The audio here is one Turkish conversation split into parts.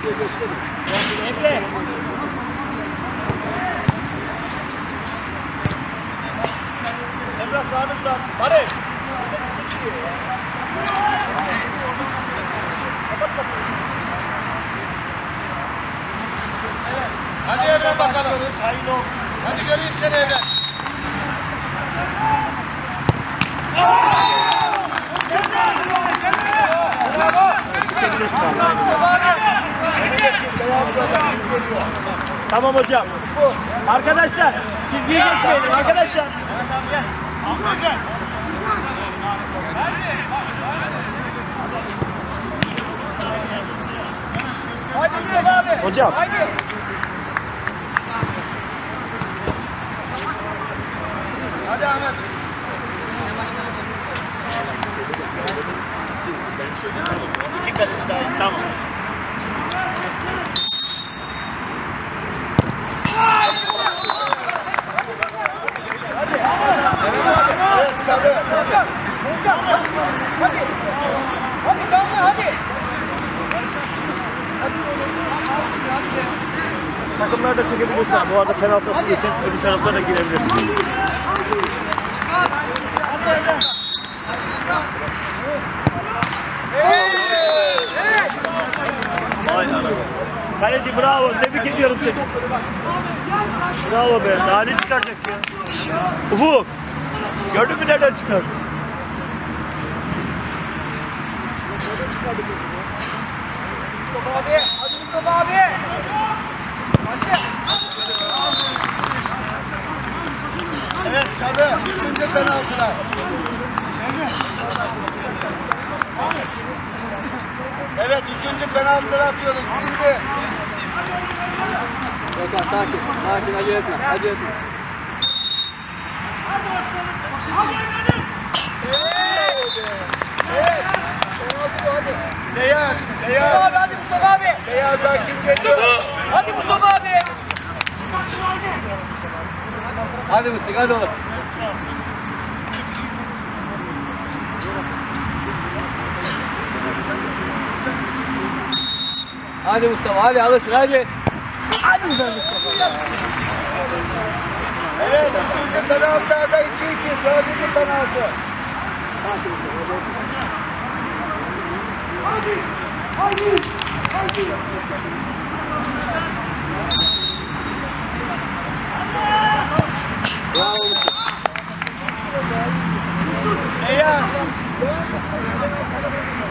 Emre. Emre sağınızdan. Barış. Kapat kapıyı. Hadi Evren bakalım. Hayırlı olsun. Hadi göreyim seni Evren. Tamam hocam. Arkadaşlar çizgiyi geçmeyelim arkadaşlar. Hadi Mustafa abi. Hocam. Haydi. Hadi Ahmet. İki kaleci daha iyi. Tamam. Evet çalı. Hocam hadi. Hadi. Hadi canlı hadi. Takımlar da çekebilirsin. Bu arada penaltı atılırken öbür taraflara da girebilirsin. Kaleci bravo. Tebrik ediyorum seni. Bravo be. Daha ne çıkaracak ya? Ufuk. Gördün mü nereden çıkar? Mustafa abi. Hadi Mustafa abi. Başla. Evet çalı. Üçüncü penaltılar. Evet üçüncü penaltıları atıyoruz. Biri. Volkan sakin. Sakin acele etme. Acele etme. Beyaz. Mustafa Beyaz. abi hadi Mustafa abi. Beyaz hakim geliyor. Hadi Mustafa abi. Hadi Mıstık hadi oğlum. Hadi Mustafa hadi alırsın hadi. Hadi güzel Mustafa. Evet üçüncü penaltıda 2-2. Dördüncü penaltı. Beyaz.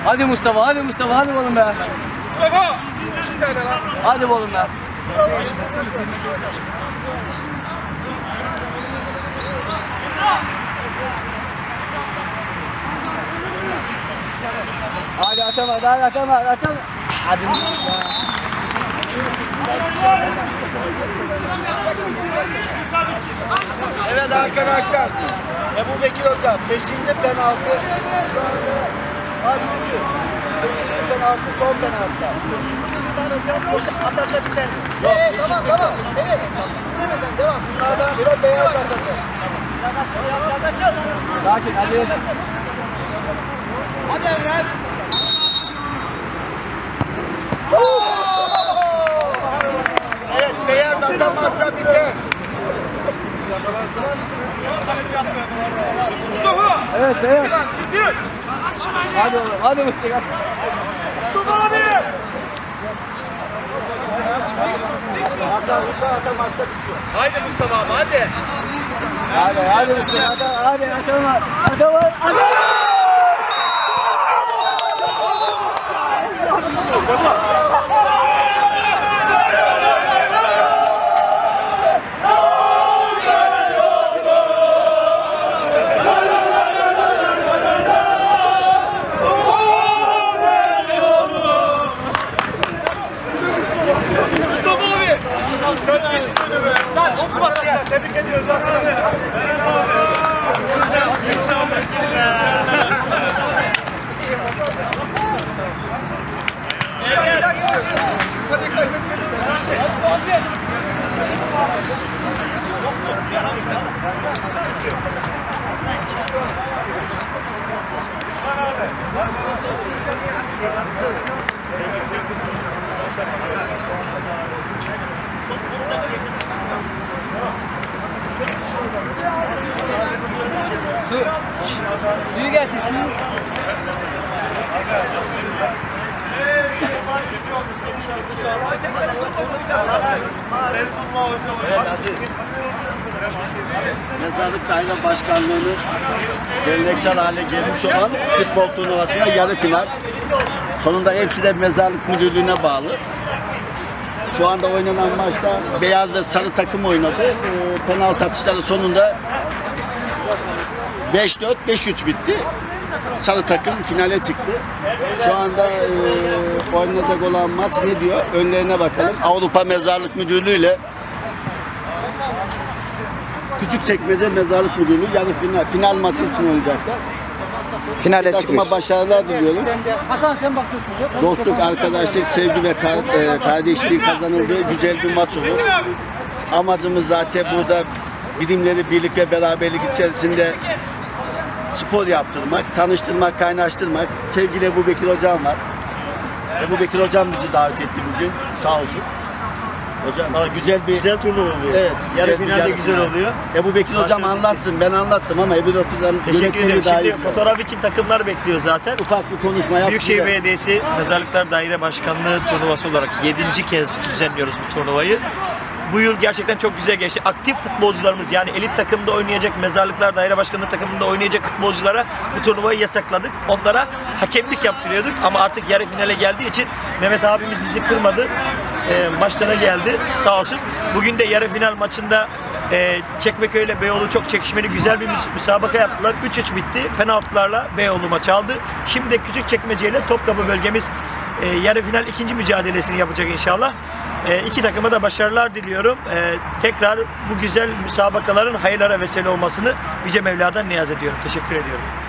Hadi Mustafa hadi Mustafa hadi oğlum be. Mustafa. Bir tane lan. Hadi be. Hadi atamadı hadi atamadı atamadı. Hadi. Evet arkadaşlar. Ebu Bekir Hocam 5. penaltı. Hadi üçü. 5. penaltı son penaltı. Atarsa biter. Yok Ee, eşitlik tamam tamam. Enes. Dinleme sen devam. Bunlardan sonra beyaz atacak. Sakin acele etme. Hadi Evren. Evet beyaz atamazsa biter. Evet evet. Bitir. Hadi oğlum hadi hadi. Mustafa abi. Atarsa atamazsa bitiyor. Haydi Mustafa abi hadi. Hadi hadi Mıstık hadi hadi atamadı. Atamadı. Atamadı. Mustafa Tebrik ediyoruz abi. Hadi kaybetmedik de. Hadi. Suyu getir suyu. Evet. Mezarlık Daire Başkanlığı'nı geleneksel hale gelmiş olan futbol turnuvasında yarı final. Sonunda hepsi de mezarlık müdürlüğüne bağlı. Şu anda oynanan maçta beyaz ve sarı takım oynadı. Ee, penaltı atışları sonunda 5-4, 5-3 bitti. Sarı takım finale çıktı. Şu anda e, oynanacak olan maç ne diyor? Önlerine bakalım. Avrupa Mezarlık Müdürlüğü ile Küçükçekmece Mezarlık Müdürlüğü yarı final, final maçı için oynayacaklar. Finale Takıma başarılar diliyorum. Hasan sen bakıyorsun. Dostluk, arkadaşlık, sevgi ve kar- e, kardeşliğin kazanıldığı güzel bir maç olur. Amacımız zaten burada bilimleri birlik ve beraberlik içerisinde spor yaptırmak, tanıştırmak, kaynaştırmak. Sevgili Ebu Bekir Hocam var. Ebu Bekir Hocam bizi davet etti bugün. Sağ olsun. Hocam Aa, güzel bir Güzel turnuva oluyor. Evet, Yarı güzel finalde güzel final. oluyor. Ebu Bekir Hocam Başarılı. anlatsın. Ben anlattım ama Ebu Bekir Hocam Teşekkür ederim. daha iyi. Şimdi fotoğraf için takımlar bekliyor zaten. Ufak bir konuşma yaptı. Büyükşehir Belediyesi Mezarlıklar Daire Başkanlığı turnuvası olarak 7. kez düzenliyoruz bu turnuvayı. Bu yıl gerçekten çok güzel geçti. Aktif futbolcularımız yani elit takımda oynayacak, Mezarlıklar Daire Başkanlığı takımında oynayacak futbolculara bu turnuvayı yasakladık. Onlara hakemlik yaptırıyorduk ama artık yarı finale geldiği için Mehmet abimiz bizi kırmadı. E, maçlara geldi sağ olsun. Bugün de yarı final maçında e, Çekmeköy ile Beyoğlu çok çekişmeli güzel bir müs- müsabaka yaptılar. 3-3 bitti. Penaltılarla Beyoğlu maçı aldı. Şimdi de Küçükçekmece ile Topkapı bölgemiz e, yarı final ikinci mücadelesini yapacak inşallah. E, iki takıma da başarılar diliyorum. E, tekrar bu güzel müsabakaların hayırlara vesile olmasını Yüce Mevla'dan niyaz ediyorum. Teşekkür ediyorum.